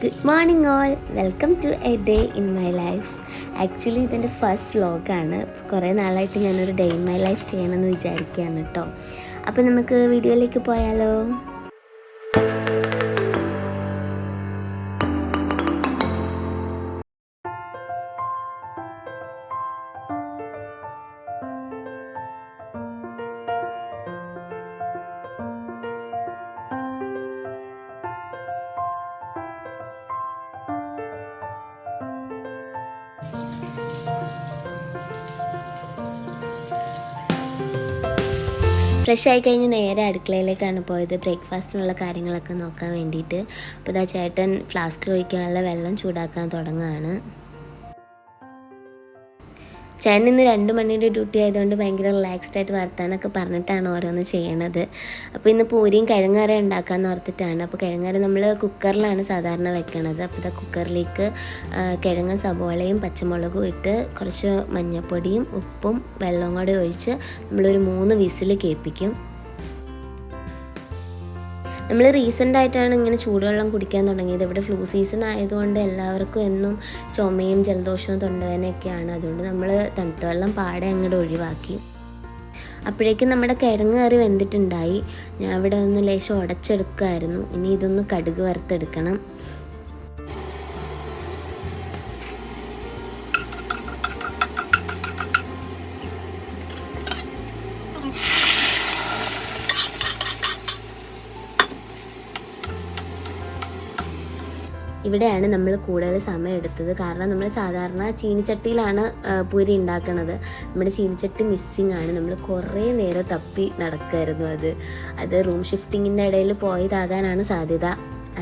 Good morning all welcome to a day in my life actually ഇതെന്റെ first വ്ലോഗാണ് കുറേ നാളായിട്ട് ഞാനൊരു ഡേ ഇൻ മൈ ലൈഫ് ചെയ്യണമെന്ന് വിചാരിക്കുകയാണ് കേട്ടോ അപ്പോൾ നമുക്ക് വീഡിയോയിലേക്ക് പോയാലോ? ഫ്രഷ് ആയി കഴിഞ്ഞ് നേരെ അടുക്കളയിലേക്കാണ് പോയത്. ബ്രേക്ക്ഫാസ്റ്റിനുള്ള കാര്യങ്ങളൊക്കെ നോക്കാൻ വേണ്ടിയിട്ട്. അപ്പോൾ ഇതാ ചേട്ടൻ ഫ്ലാസ്കിൽ ഒഴിക്കാനുള്ള വെള്ളം ചൂടാക്കാൻ തുടങ്ങുകയാണ്. ചേട്ടൻ ഇന്ന് രണ്ട് മണിയുടെ ഡ്യൂട്ടി ആയതുകൊണ്ട് ഭയങ്കര റിലാക്സ്ഡ് ആയിട്ട് വർത്താനൊക്കെ പറഞ്ഞിട്ടാണ് ഓരോന്ന് ചെയ്യണത്. അപ്പോൾ ഇന്ന് പൂരിയും കിഴങ്ങറി ഉണ്ടാക്കാമെന്ന് ഓർത്തിട്ടാണ്. അപ്പോൾ കിഴങ്ങറി നമ്മൾ കുക്കറിലാണ് സാധാരണ വെക്കണത്. അപ്പോൾ ഇതാ കുക്കറിലേക്ക് കിഴങ്ങ് സവോളയും പച്ചമുളകും ഇട്ട് കുറച്ച് മഞ്ഞൾപ്പൊടിയും ഉപ്പും വെള്ളവും കൂടെ ഒഴിച്ച് നമ്മളൊരു മൂന്ന് വിസിൽ കേൾപ്പിക്കും. നമ്മൾ റീസെന്റ് ആയിട്ടാണ് ഇങ്ങനെ ചൂടുവെള്ളം കുടിക്കാൻ തുടങ്ങിയത്. ഇവിടെ ഫ്ലൂ സീസൺ ആയതുകൊണ്ട് എല്ലാവർക്കും എന്നും ചുമയും ജലദോഷവും തൊണ്ടവേനയൊക്കെയാണ് അതുകൊണ്ട് നമ്മൾ തണുത്ത വെള്ളം പാടെ അങ്ങോട്ട് ഒഴിവാക്കി. അപ്പോഴേക്കും നമ്മുടെ കിഴങ്ങ് കറി വെന്തിട്ടുണ്ടായി. ഞാൻ ഇവിടെ ഒന്ന് ലേശം ഉടച്ചെടുക്കുമായിരുന്നു ഇനി ഇതൊന്ന് കടുക് വറുത്തെടുക്കണം. ഇവിടെയാണ് നമ്മൾ കൂടുതൽ സമയം എടുത്തത്. കാരണം നമ്മൾ സാധാരണ ചീനിച്ചട്ടിയിലാണ് പൂരി ഉണ്ടാക്കുന്നത് നമ്മുടെ ചീനിച്ചട്ടി മിസ്സിങ് ആണ്. നമ്മൾ കുറേ നേരം തപ്പി നടക്കുമായിരുന്നു അത്. അത് റൂം ഷിഫ്റ്റിങ്ങിന്റെ ഇടയിൽ പോയതാകാനാണ് സാധ്യത.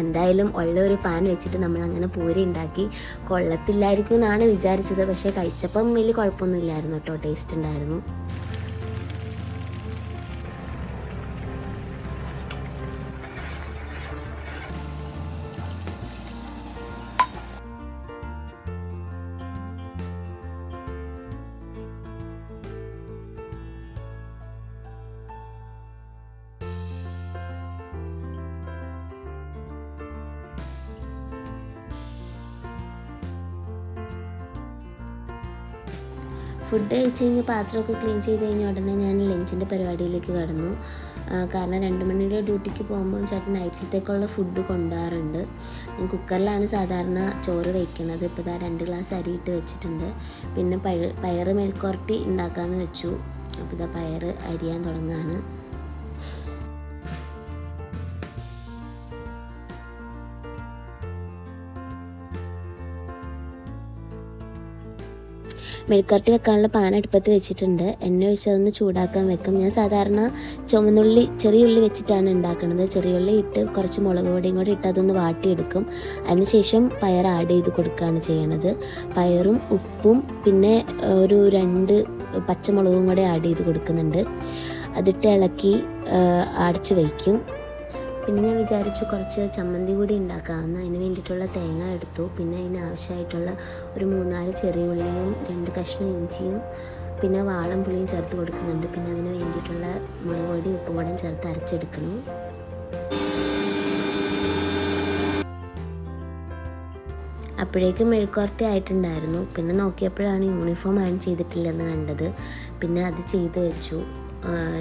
എന്തായാലും ഉള്ള ഒരു പാൻ വെച്ചിട്ട് നമ്മൾ അങ്ങനെ പൂരി ഉണ്ടാക്കി. കൊള്ളത്തില്ലായിരിക്കും എന്നാണ് വിചാരിച്ചത്. പക്ഷേ കഴിച്ചപ്പം വലിയ കുഴപ്പമൊന്നുമില്ലായിരുന്നു കേട്ടോ. ടേസ്റ്റ് ഉണ്ടായിരുന്നു. ഫുഡ് കഴിച്ച് കഴിഞ്ഞ് പാത്രമൊക്കെ ക്ലീൻ ചെയ്ത് കഴിഞ്ഞ ഉടനെ ഞാൻ ലഞ്ചിന്റെ പരിപാടിയിലേക്ക് കടന്നു. കാരണം രണ്ട് മണിയുടെ ഡ്യൂട്ടിക്ക് പോകുമ്പോൾ ചേട്ടൻ നൈറ്റിലത്തേക്കുള്ള ഫുഡ് കൊണ്ടുപോകാറുണ്ട് ഞാൻ കുക്കറിലാണ് സാധാരണ ചോറ് വയ്ക്കുന്നത് ഇപ്പോൾ ഇതാ രണ്ട് ഗ്ലാസ് അരി ഇട്ട് വെച്ചിട്ടുണ്ട്. പിന്നെ പഴ പയറ് മെഴുക്കുരട്ടി ഉണ്ടാക്കാമെന്ന് വെച്ചു. അപ്പോൾ ഇതാ പയറ് അരിയാൻ തുടങ്ങുകയാണ്. മെഴുക്കരട്ടി വെക്കാനുള്ള പാൻ അടുപ്പത്ത് വെച്ചിട്ടുണ്ട്. എണ്ണ ഒഴിച്ചതൊന്ന് ചൂടാക്കാൻ വെക്കും. ഞാൻ സാധാരണ ചുമന്നുള്ളി ചെറിയ ഉള്ളി വെച്ചിട്ടാണ് ഉണ്ടാക്കുന്നത്. ചെറിയ ഉള്ളി ഇട്ട് കുറച്ച് മുളക് പൊടിയും കൂടി ഇട്ട് അതൊന്ന് വാട്ടിയെടുക്കും. അതിനുശേഷം പയർ ആഡ് ചെയ്ത് കൊടുക്കുകയാണ് ചെയ്യണത്. പയറും ഉപ്പും പിന്നെ ഒരു രണ്ട് പച്ചമുളകും കൂടെ ആഡ് ചെയ്ത് കൊടുക്കുന്നുണ്ട്. അതിട്ട് ഇളക്കി അടച്ചു വയ്ക്കും. പിന്നെ ഞാൻ വിചാരിച്ചു കുറച്ച് ചമ്മന്തി കൂടി ഉണ്ടാക്കാമെന്ന് അതിന് വേണ്ടിയിട്ടുള്ള തേങ്ങ എടുത്തു. പിന്നെ അതിന് ആവശ്യമായിട്ടുള്ള ഒരു മൂന്നാൽ ചെറിയ ഉള്ളിയും രണ്ട് കഷ്ണം ഇഞ്ചിയും പിന്നെ വാളം പുളിയും ചേർത്ത് കൊടുക്കുന്നുണ്ട്. പിന്നെ അതിന് വേണ്ടിയിട്ടുള്ള മുളക് പൊടി ചേർത്ത് അരച്ചെടുക്കണം. അപ്പോഴേക്കും മെഴുക്കുവരട്ടി ആയിട്ടുണ്ടായിരുന്നു. പിന്നെ നോക്കിയപ്പോഴാണ് യൂണിഫോം അയൺ ചെയ്തിട്ടില്ലെന്ന് കണ്ടത്. പിന്നെ അത് ചെയ്ത് വെച്ചു.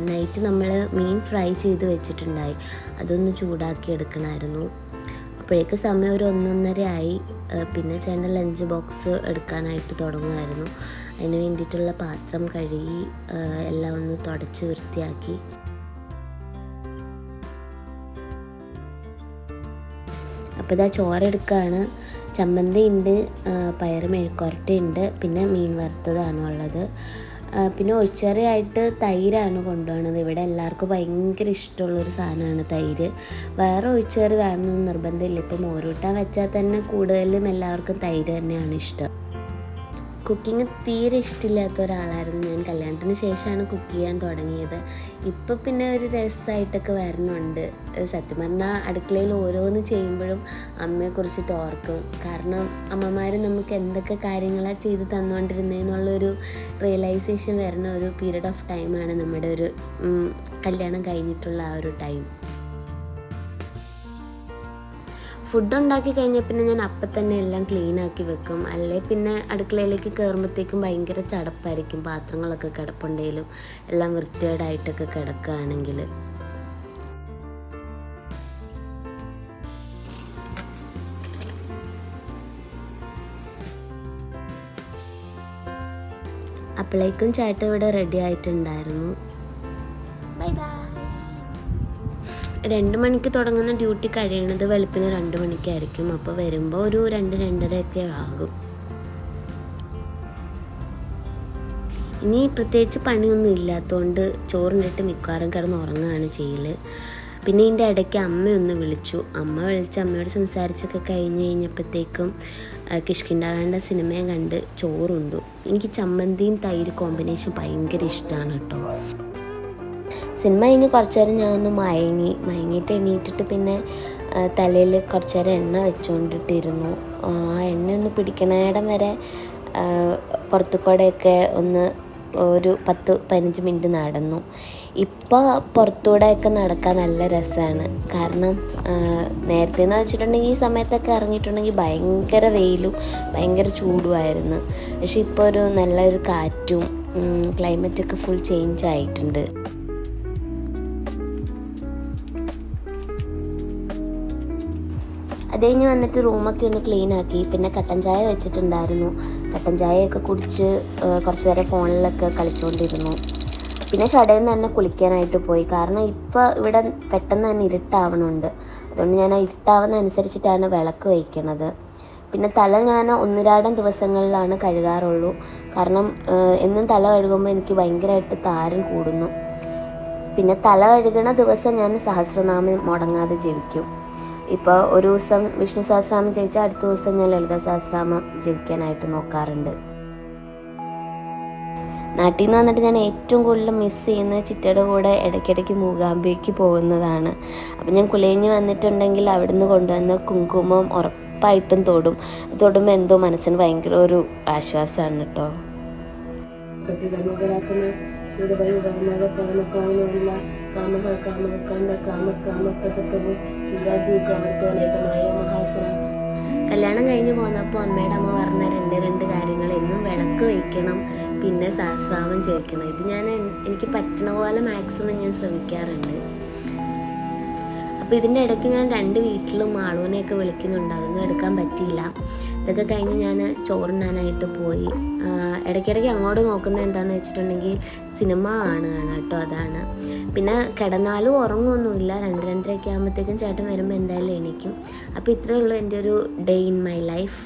നൈറ്റ് നമ്മൾ മീൻ ഫ്രൈ ചെയ്ത് വെച്ചിട്ടുണ്ടായി. അതൊന്ന് ചൂടാക്കി എടുക്കണമായിരുന്നു അപ്പോഴേക്ക് സമയം ഒരു ഒന്നൊന്നര ആയി. പിന്നെ ചേട്ടൻ ലഞ്ച് ബോക്സ് എടുക്കാനായിട്ട് തുടങ്ങുമായിരുന്നു. അതിന് വേണ്ടിയിട്ടുള്ള പാത്രം കഴുകി എല്ലാം ഒന്ന് തുടച്ച് വൃത്തിയാക്കി. അപ്പോൾ ഇതാ ചോറെടുക്കുകയാണ് ചമ്മന്തി ഉണ്ട് പയർ മെഴുക്കുരട്ടി ഉണ്ട്. പിന്നെ മീൻ വറുത്തതാണ് ഉള്ളത്. പിന്നെ ഒഴിച്ചറിയായിട്ട് തൈരാണ് കൊണ്ടുപോകുന്നത് ഇവിടെ എല്ലാവർക്കും ഭയങ്കര ഇഷ്ടമുള്ളൊരു സാധനമാണ് തൈര്. വേറെ ഒഴിച്ചേറി വേണമെന്നൊന്നും നിർബന്ധമില്ല. ഇപ്പം മോരൂട്ടാൻ വെച്ചാൽ തന്നെ കൂടുതലും എല്ലാവർക്കും തൈര് തന്നെയാണ് ഇഷ്ടം. കുക്കിംഗ് തീരെ ഇഷ്ടമില്ലാത്ത ഒരാളായിരുന്നു ഞാൻ. കല്യാണത്തിന് ശേഷമാണ് കുക്ക് ചെയ്യാൻ തുടങ്ങിയത്. ഇപ്പോൾ പിന്നെ ഒരു രസമായിട്ടൊക്കെ ഏഹ് സത്യം പറഞ്ഞാൽ അടുക്കളയിൽ ഓരോന്ന് ചെയ്യുമ്പോഴും അമ്മയെക്കുറിച്ചിട്ട് ഓർക്കും. കാരണം അമ്മമാർ നമുക്ക് എന്തൊക്കെ കാര്യങ്ങളാണ് ചെയ്ത് തന്നുകൊണ്ടിരുന്നതെന്നുള്ളൊരു റിയലൈസേഷൻ വരുന്ന ഒരു പീരീഡ് ഓഫ് ടൈമാണ് നമ്മുടെ ഒരു കല്യാണം കഴിഞ്ഞിട്ടുള്ള ആ ഒരു ടൈം ഫുഡ് ഉണ്ടാക്കി കഴിഞ്ഞാൽ പിന്നെ ഞാൻ അപ്പം തന്നെ എല്ലാം ക്ലീൻ ആക്കി വെക്കും. അല്ലെ പിന്നെ അടുക്കളയിലേക്ക് കയറുമ്പോഴത്തേക്കും ഭയങ്കര ചടപ്പായിരിക്കും. പാത്രങ്ങളൊക്കെ കിടപ്പുണ്ടെങ്കിലും എല്ലാം വൃത്തികേടായിട്ടൊക്കെ കിടക്കുകയാണെങ്കിൽ അപ്പോഴേക്കും ചേട്ടൻ ഇവിടെ റെഡി ആയിട്ടുണ്ടായിരുന്നു. രണ്ട് മണിക്ക് തുടങ്ങുന്ന ഡ്യൂട്ടി കഴിയണത് വെളുപ്പിന് രണ്ട് മണിക്കായിരിക്കും. അപ്പോൾ വരുമ്പോൾ ഒരു രണ്ട് രണ്ടരയൊക്കെ ആകും. ഇനി പ്രത്യേകിച്ച് പണിയൊന്നും ഇല്ലാത്തതുകൊണ്ട് ചോറിനിട്ട് മിക്കവാറും കിടന്ന് ഉറങ്ങുകയാണ് ചെയ്യൽ പിന്നെ ഇതിന്റെ ഇടയ്ക്ക് അമ്മയൊന്ന് വിളിച്ചു. അമ്മ വിളിച്ച് അമ്മയോട് സംസാരിച്ചൊക്കെ കഴിഞ്ഞ് കഴിഞ്ഞപ്പോഴത്തേക്കും കിഷ്കിണ്ടാകാണ്ട സിനിമയും കണ്ട് ചോറുണ്ടു. എനിക്ക് ചമ്മന്തിയും തൈര് കോമ്പിനേഷൻ ഭയങ്കര ഇഷ്ടമാണ് കേട്ടോ. സിനിമ കഴിഞ്ഞ് കുറച്ച് നേരം ഞാൻ ഒന്ന് മയങ്ങി മയങ്ങിയിട്ട് എണീറ്റിട്ട് പിന്നെ തലയിൽ കുറച്ച് നേരം എണ്ണ വെച്ചുകൊണ്ടിട്ടിരുന്നു ആ എണ്ണ ഒന്ന് പിടിക്കണേടം വരെ പുറത്തു കൂടെയൊക്കെ ഒന്ന് ഒരു പത്ത് പതിനഞ്ച് മിനിറ്റ് നടന്നു. ഇപ്പോൾ പുറത്തൂടെയൊക്കെ നടക്കാൻ നല്ല രസമാണ് കാരണം നേരത്തെ എന്ന് വെച്ചിട്ടുണ്ടെങ്കിൽ ഈ സമയത്തൊക്കെ ഇറങ്ങിയിട്ടുണ്ടെങ്കിൽ ഭയങ്കര വെയിലും ഭയങ്കര ചൂടുമായിരുന്നു. പക്ഷെ ഇപ്പോൾ ഒരു നല്ലൊരു കാറ്റും ക്ലൈമറ്റൊക്കെ ഫുൾ ചേഞ്ച് ആയിട്ടുണ്ട്. അത് കഴിഞ്ഞ് വന്നിട്ട് റൂമൊക്കെ ഒന്ന് ക്ലീൻ ആക്കി. പിന്നെ കട്ടൻ ചായ വെച്ചിട്ടുണ്ടായിരുന്നു. കട്ടൻ ചായയൊക്കെ കുടിച്ച് കുറച്ച് നേരം ഫോണിലൊക്കെ കളിച്ചുകൊണ്ടിരുന്നു പിന്നെ ഷടയിൽ നിന്ന് തന്നെ കുളിക്കാനായിട്ട് പോയി. കാരണം ഇപ്പോൾ ഇവിടെ പെട്ടെന്ന് തന്നെ ഇരുട്ടാവണുണ്ട്. അതുകൊണ്ട് ഞാൻ ആ ഇരുട്ടാവുന്ന അനുസരിച്ചിട്ടാണ് വിളക്ക് വയ്ക്കണത്. പിന്നെ തല ഞാൻ ഒന്നിരാടം ദിവസങ്ങളിലാണ് കഴുകാറുള്ളൂ. കാരണം എന്നും തല കഴുകുമ്പോൾ എനിക്ക് ഭയങ്കരമായിട്ട് താരം കൂടുന്നു. പിന്നെ തല കഴുകണ ദിവസം ഞാൻ സഹസ്രനാമം മുടങ്ങാതെ ജപിക്കും. ഇപ്പോൾ ഒരു ദിവസം വിഷ്ണു സഹസ്രാമം ജപിച്ചാൽ അടുത്ത ദിവസം ഞാൻ ലളിത സഹസ്രാമം ജപിക്കാനായിട്ട് നോക്കാറുണ്ട്. നാട്ടിൽ നിന്ന് വന്നിട്ട് ഞാൻ ഏറ്റവും കൂടുതൽ മിസ് ചെയ്യുന്ന ചിറ്റയുടെ കൂടെ ഇടയ്ക്കിടയ്ക്ക് മൂകാംബിക്ക് പോകുന്നതാണ്. അപ്പം ഞാൻ കുലയിഞ്ഞ് വന്നിട്ടുണ്ടെങ്കിൽ അവിടുന്ന് കൊണ്ടുവന്ന കുങ്കുമം ഉറപ്പായിട്ടും തൊടും. തൊടുമ്പോൾ എന്തോ മനസ്സിന് ഭയങ്കര ഒരു ആശ്വാസമാണ് കേട്ടോ. സത്യധർമ്മപരാക്രമ കാമ കന്ദ കാമ കാമ പ്രതപ്രഭു വിദ്യാർത്ഥിയുക്കവർത്തോനേകമായ മഹാസുര. കല്യാണം കഴിഞ്ഞ് പോന്നപ്പോൾ അമ്മയുടെ അമ്മ പറഞ്ഞ രണ്ട് രണ്ട് കാര്യങ്ങൾ എന്നും വിളക്ക് വയ്ക്കണം പിന്നെ സഹസ്രാമം ചേർക്കണം ഇത് ഞാൻ എനിക്ക് പറ്റണ പോലെ മാക്സിമം ഞാൻ ശ്രമിക്കാറുണ്ട്. അപ്പോൾ ഇതിന്റെ ഇടയ്ക്ക് ഞാൻ രണ്ട് വീട്ടിലും ആളുവിനെയൊക്കെ വിളിക്കുന്നുണ്ട്. അതൊന്നും എടുക്കാൻ പറ്റിയില്ല. ഇതൊക്കെ കഴിഞ്ഞ് ഞാൻ ചോറുണ്ണാനായിട്ട് പോയി. ഇടയ്ക്കിടയ്ക്ക് അങ്ങോട്ട് നോക്കുന്നത് എന്താണെന്ന് വെച്ചിട്ടുണ്ടെങ്കിൽ സിനിമ കാണുകയാണ് കേട്ടോ അതാണ്. പിന്നെ കിടന്നാലും ഉറങ്ങുമൊന്നുമില്ല രണ്ട് രണ്ടരയൊക്കെ ആകുമ്പോഴത്തേക്കും ചേട്ടൻ വരുമ്പോൾ എന്തായാലും എണീക്കും. അപ്പോൾ ഇത്രയേ ഉള്ളൂ എന്റെ ഒരു day in my life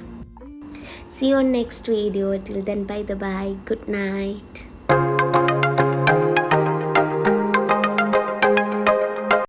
see on next video till then bye the bye good night